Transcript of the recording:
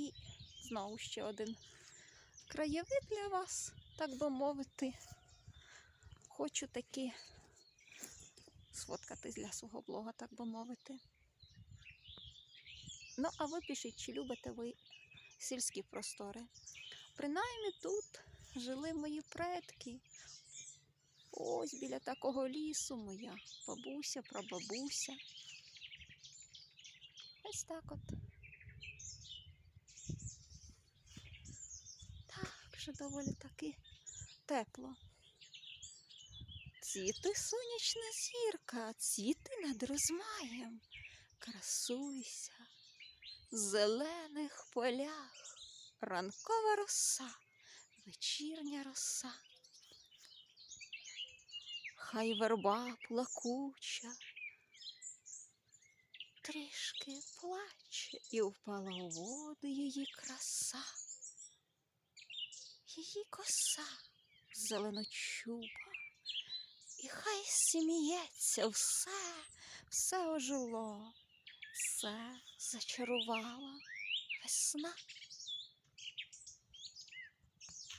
І знову ще один краєвид для вас, так би мовити. Хочу таки сфоткати для свого блога, так би мовити. Ну, а ви пишіть, чи любите ви сільські простори. Принаймні тут жили мої предки. Ось біля такого лісу моя бабуся, прабабуся. Ось так от. Так, вже доволі таки тепло. Ціти сонячна зірка, ціти над розмаєм. Красуйся в зелених полях, ранкова роса, вечірня роса. Хай верба плакуча, трішки плаче і впала у воду її краса, її коса зеленочуба, і хай сміється все, все ожило, все зачарувала весна.